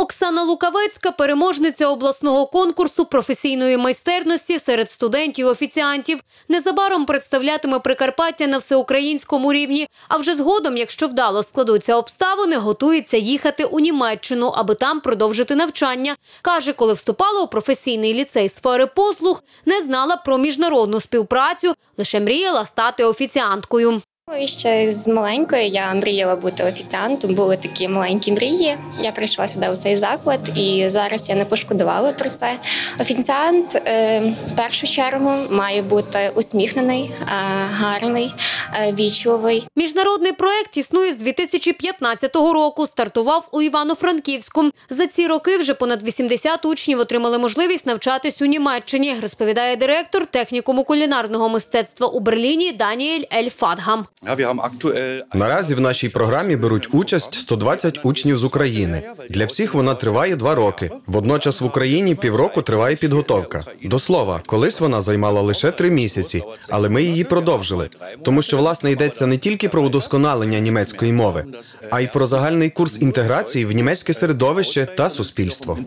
Оксана Лукавецька, переможниця обласного конкурсу професійної майстерності серед студентів-офіціантів, незабаром представлятиме Прикарпаття на всеукраїнському рівні. А вже згодом, якщо вдало складуться обставини, готується їхати у Німеччину, аби там продовжити навчання. каже, коли вступала у професійний ліцей сфери послуг, не знала про міжнародну співпрацю, лише мріяла стати офіціанткою. І ще з маленької я мріяла бути офіціантом. Були такі маленькі мрії. Я прийшла сюди у цей заклад, і зараз я не пошкодувала про це. Офіціант е, в першу чергу має бути усміхнений, е, гарний, е, вічливий. Міжнародний проект існує з 2015 року. Стартував у Івано-Франківську. За ці роки вже понад 80 учнів отримали можливість навчатись у Німеччині, розповідає директор технікуму кулінарного мистецтва у Берліні Даніель haben aktuell Наразі в нашій програмі беруть участь 120 учнів з України. Для всіх вона триває два роки. Водночас в Україні півроку триває підготовка. До слова, колись вона займала лише три місяці, але ми її продовжили. Тому що власне йдеться не тільки про удосконалення німецької мови, а й про загальний курс інтеграції в німецьке середовище та суспільство.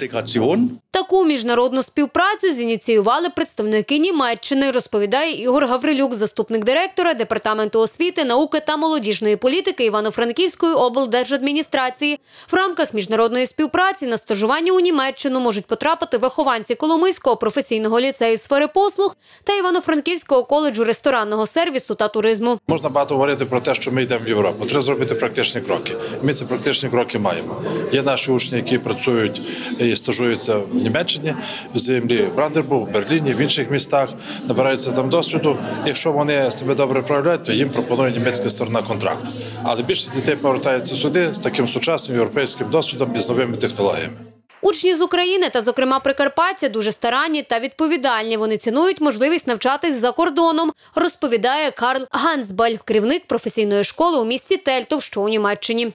Таку міжнародну співпрацю зініціювали представники Німеччини, розповідає Ігор Гаврилюк, заступник директора департаменту освіти, науки та молодіжної політики Івано-Франківської облдержадміністрації. В рамках міжнародної співпраці на стажування у Німеччину можуть потрапити вихованці Коломийського професійного ліцею сфери послуг та Івано-Франківського коледжу ресторанного сервісу та туризму. Можна багато говорити про те, що ми йдемо в Європу. Треба зробити практичні кроки. Ми ці практичні кроки маємо. Є наші учні, які працюють і стажуються в Німеччині, в землі Брандербург, Берліні, в інших містах, набираються там досвіду. Якщо вони себе добре проявляють, то їм пропонує німецька сторона контракту. Але більшість дітей повертається сюди з таким сучасним європейським досвідом і з новими технологіями. Учні з України та, зокрема, Прикарпаття дуже старанні та відповідальні. Вони цінують можливість навчатись за кордоном, розповідає Карл Гансбаль, керівник професійної школи у місті Тельтов, що у Німеччині.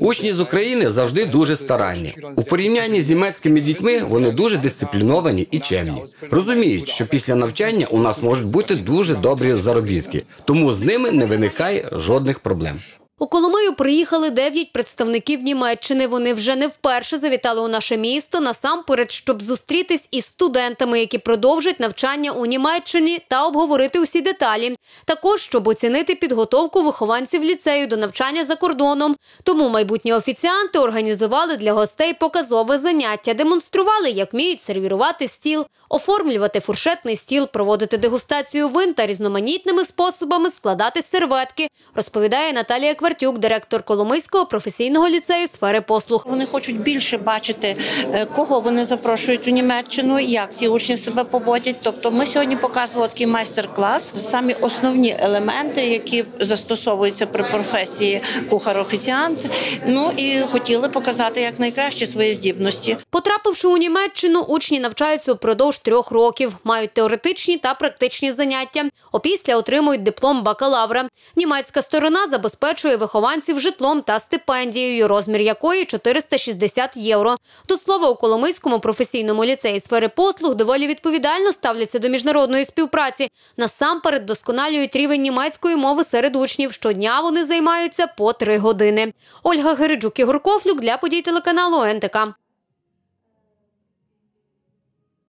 Учні з України завжди дуже старанні. У порівнянні з німецькими дітьми вони дуже дисципліновані і чемні. Розуміють, що після навчання у нас можуть бути дуже добрі заробітки, тому з ними не виникає жодних проблем. У Коломию приїхали дев'ять представників Німеччини. Вони вже не вперше завітали у наше місто насамперед, щоб зустрітись із студентами, які продовжать навчання у Німеччині та обговорити усі деталі. Також щоб оцінити підготовку вихованців ліцею до навчання за кордоном. Тому майбутні офіціанти організували для гостей показове заняття, демонстрували, як вміють сервірувати стіл, оформлювати фуршетний стіл, проводити дегустацію вин та різноманітними способами складати серветки, розповідає Наталія Квартюк, директор Коломийського професійного ліцею сфери послуг. Вони хочуть більше бачити, е, кого вони запрошують у Німеччину, як ці учні себе поводять. Тобто, ми сьогодні показували такий майстер-клас, самі основні елементи, які застосовуються при професії кухар-офіціант. Ну і хотіли показати як найкраще свої здібності. Потрапивши у Німеччину, учні навчаються упродовж трьох років, мають теоретичні та практичні заняття. Опісля отримують диплом бакалавра. Німецька сторона забезпечує вихованців житлом та стипендією, розмір якої 460 євро. До слова, у Коломийському професійному ліцеї сфери послуг доволі відповідально ставляться до міжнародної співпраці. Насамперед досконалюють рівень німецької мови серед учнів. Щодня вони займаються по три години. Ольга Гериджук, Ігор Кофлюк для подій телеканалу НТК.